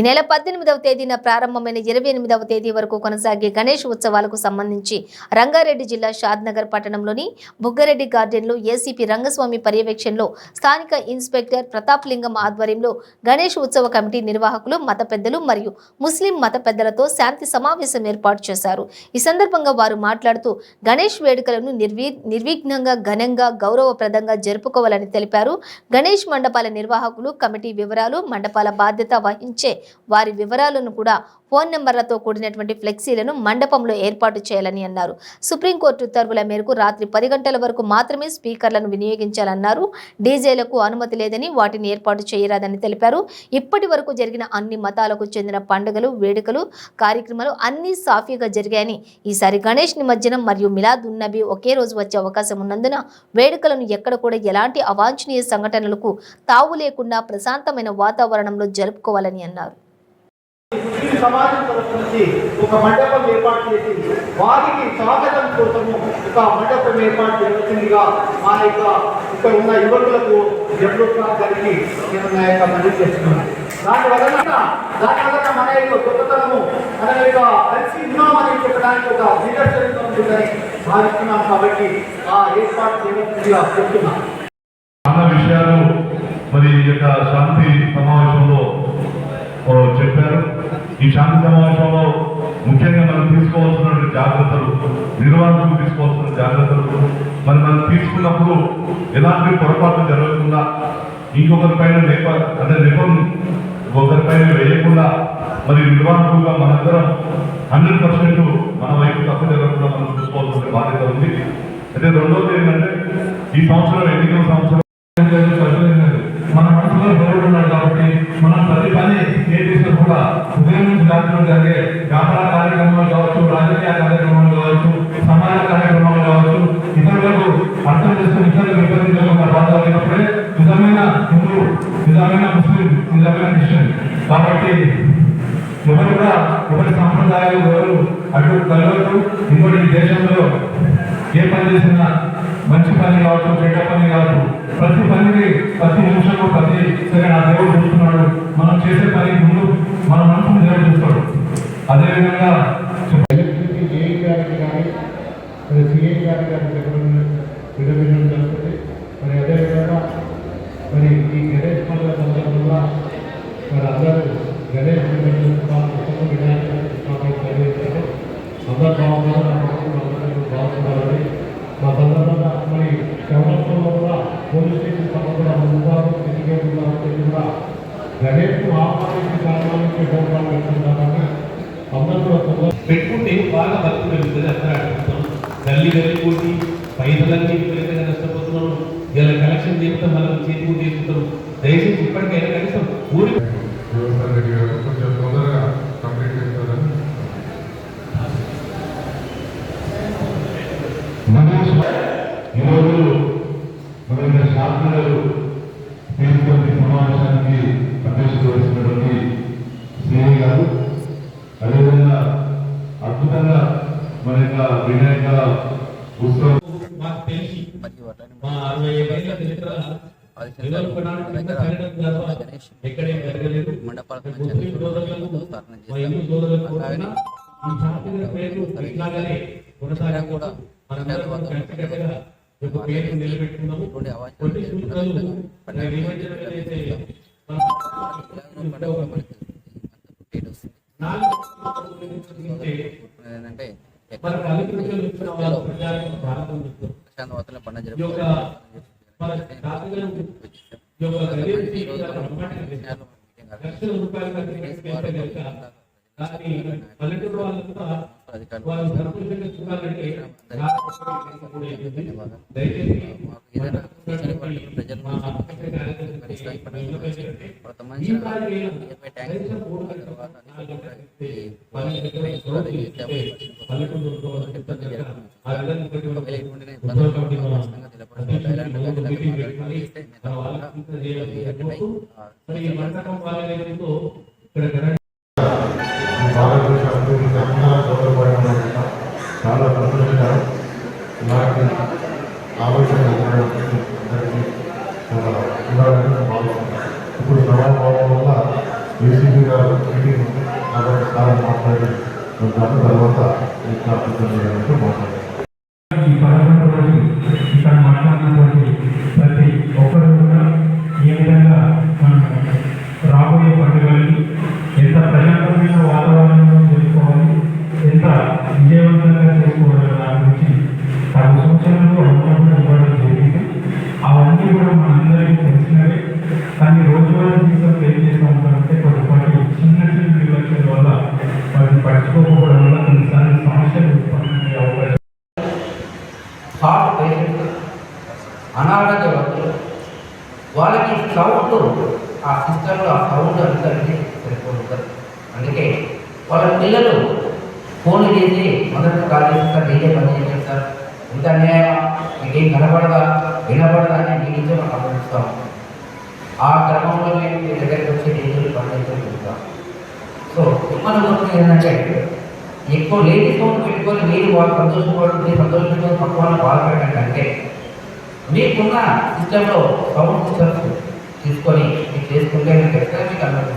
ఈ నెల పద్దెనిమిదవ తేదీన ప్రారంభమైన ఇరవై ఎనిమిదవ తేదీ వరకు కొనసాగే గణేష్ ఉత్సవాలకు సంబంధించి రంగారెడ్డి జిల్లా షాద్నగర్ పట్టణంలోని బుగ్గారెడ్డి గార్డెన్లో ఏసీపీ రంగస్వామి పర్యవేక్షణలో స్థానిక ఇన్స్పెక్టర్ ప్రతాప్ లింగం ఆధ్వర్యంలో గణేష్ ఉత్సవ కమిటీ నిర్వాహకులు మత పెద్దలు మరియు ముస్లిం మత పెద్దలతో శాంతి సమావేశం ఏర్పాటు చేశారు. ఈ సందర్భంగా వారు మాట్లాడుతూ గణేష్ వేడుకలను నిర్వీ నిర్విఘ్నంగా ఘనంగా గౌరవప్రదంగా జరుపుకోవాలని తెలిపారు. గణేష్ మండపాల నిర్వాహకులు కమిటీ వివరాలు మండపాల బాధ్యత వహించే వారి వివరాలను కూడా ఫోన్ నెంబర్లతో కూడినటువంటి ఫ్లెక్సీలను మండపంలో ఏర్పాటు చేయాలని అన్నారు. సుప్రీంకోర్టు ఉత్తర్వుల మేరకు రాత్రి పది గంటల వరకు మాత్రమే స్పీకర్లను వినియోగించాలన్నారు. డీజేలకు అనుమతి లేదని వాటిని ఏర్పాటు చేయరాదని తెలిపారు. ఇప్పటి వరకు జరిగిన అన్ని మతాలకు చెందిన పండుగలు వేడుకలు కార్యక్రమాలు అన్నీ సాఫీగా జరిగాయని ఈసారి గణేష్ నిమజ్జనం మరియు మిలాద్ ఉన్నబి ఒకే రోజు వచ్చే అవకాశం ఉన్నందున వేడుకలను ఎక్కడ కూడా ఎలాంటి అవాంఛనీయ సంఘటనలకు తావు లేకుండా ప్రశాంతమైన వాతావరణంలో జరుపుకోవాలని అన్నారు. సమాజం తరఫు నుంచి ఒక మండపం ఏర్పాటు చేసి వారికి స్వాగతం కోసము ఒక మండపం ఏర్పాటు చేయవలసిందిగా మా యొక్క ఇక్కడ ఉన్న యువకులకు జగన్ గారికి నేను నా యొక్క మనవి చేస్తున్నాను. దాని వలన దాని వలన మన యొక్క గొప్పతనము మన యొక్క కలిసి ఉన్నామని చెప్పడానికి ఒక నిదర్శనంగా ఉంటుందని భావిస్తున్నాం కాబట్టి ఆ ఏర్పాటు చేయవలసిందిగా చెప్తున్నాను చాలా విషయాలు మరి ఈ యొక్క శాంతి సమావేశంలో చెప్పారు. ఈ శాంతి సమావేశంలో ముఖ్యంగా మనం తీసుకోవాల్సినటువంటి జాగ్రత్తలు నిర్వాహకులు తీసుకోవాల్సిన జాగ్రత్తలు. మరి మనం తీసుకున్నప్పుడు ఎలాంటి పొరపాట్లు జరగకుండా ఇంకొకరి పైన అంటే నెపం ఒకరిపైన వేయకుండా మరి నిర్వాహకులుగా మనందరం హండ్రెడ్ పర్సెంట్ మన వైపు తప్పు జరగకుండా మనం చూసుకోవాల్సిన బాధ్యత ఉంది. అయితే రెండోది ఏంటంటే ఈ సంవత్సరం ఎన్నికల సంవత్సరం మన మనసులో దేవుడు ఉన్నాడు కాబట్టి మనం ప్రతి పని ఏ చేసినా కూడా ఉదయం జరిగే వ్యాపార కార్యక్రమాలు కావచ్చు రాజకీయ కార్యక్రమాలు కావచ్చు సమాజ కార్యక్రమాలు కావచ్చు ఇతరులకు అర్థం చేసుకుని ఇతరులకు విభజించకుండా బాధపడినప్పుడే నిజమైన హిందూ నిజమైన ముస్లిం నిజమైన క్రిస్టియన్. కాబట్టి ఎవరు కూడా ఎవరి సాంప్రదాయాలు ఎవరు అటు కలవద్దు. ఇంకోటి దేశంలో ఏ పని చేసినా మంచి పని కావచ్చు చెడ్డ పని కావచ్చు ప్రతి పనిని ప్రతి నిమిషంలో ప్రతి సరే నా దేవుడు చూస్తున్నాడు. మనం చేసే పని ముందు మన మనసును దేవుడు చూస్తాడు అదేవిధంగా ఎలక్ట్రిసిటీ జేఈ గారికి కానీ మరి సిఐ గారి గారికి చెప్పడం జరుగుతుంది మరి అదేవిధంగా మరి ఈ గణేష్ పండుగ సందర్భంగా మరి అందరూ గణేష్ అందరూ బాగున్నారు బాగున్నారని మా సందర్భంగా మరి సంవత్సరంలో కూడా పోలీస్ స్టేషన్ సంబంధించిన మున్సిపాలిటీ సిద్ధిగేట్ కూడా గణేష్ అందరూ కూడా తొందర పెట్టుకుంటే బాగా బతుకు పెరుగుతుంది అందరూ అడుగుతాం గల్లీ గల్లీ కొట్టి పైసలన్నీ విపరీతంగా నష్టపోతున్నాం ఇలా కలెక్షన్ చేస్తే మనం చేతి చేసుకుంటాం దయచేసి ఇప్పటికైనా కనీసం ఊరి కొంచెం తొందరగా కంప్లీట్ చేస్తారని ఈరోజు మన శాస్త్రులు తీసుకొని సమావేశానికి అధ్యక్షుడు సిఐ గారు అదేవిధంగా అద్భుతంగా మన యొక్క వినాయక ఉత్సవం. మాకు తెలిసి మా అరవై ఏళ్ళ చరిత్ర వివరించడానికి చిన్న సంఘటన తప్ప ఎక్కడేం జరగలేదు. ముస్లిం సోదరులకు మా హిందూ సోదరులకు కూడా ఈ శాస్త్రీయ పేరు ఇట్లాగనే కొనసాగకుండా మనందరం కలిసికట్టుగా ఒక పేరు నిలబెట్టుకున్నాము. కొన్ని సూచనలు ఏంటంటే చూస్తాం ప్రశాంతవంతంగా పండుగ కానీ పల్లెటూరు వాళ్ళు కూడా వాళ్ళు సంతోషంగా చూడాలంటే దయచేసి ఆలోచన అందరికీ చాలా ఇవ్వాలని భావిస్తున్నాను ఇప్పుడు సభాభావం వల్ల ఏసీబీ గారు మీటింగ్ కాబట్టి సార్ మాట్లాడి తర్వాత ఈ వాళ్ళకి సౌండ్ ఆ సిస్టంలో ఆ సౌండ్ అందరికీ సరిపోతుంది అందుకే వాళ్ళ పిల్లలు ఫోన్ చేసి మొదట కాల్ చేసి సార్ డీజే పని చేయండి సార్. ఇంత అన్యాయమా? మీకేం కనపడదా వినపడదా అని మీ నుంచే మనం ఆలోచిస్తాం. ఆ క్రమంలో మేము మీ దగ్గరికి వచ్చి డీజేలు పని చేసి సో మన గురించి ఏంటంటే ఎక్కువ లేడీ ఫోన్ పెట్టుకొని మీరు వాళ్ళు సంతోషపడుతుంది సంతోషంగా పక్క వాళ్ళు బాధపడటం కంటే మీకున్న సిస్టంలో సౌండ్ సిస్టమ్స్ తీసుకొని మీకు చేసుకుంటే మీకు ఖచ్చితంగా మీకు అన్నది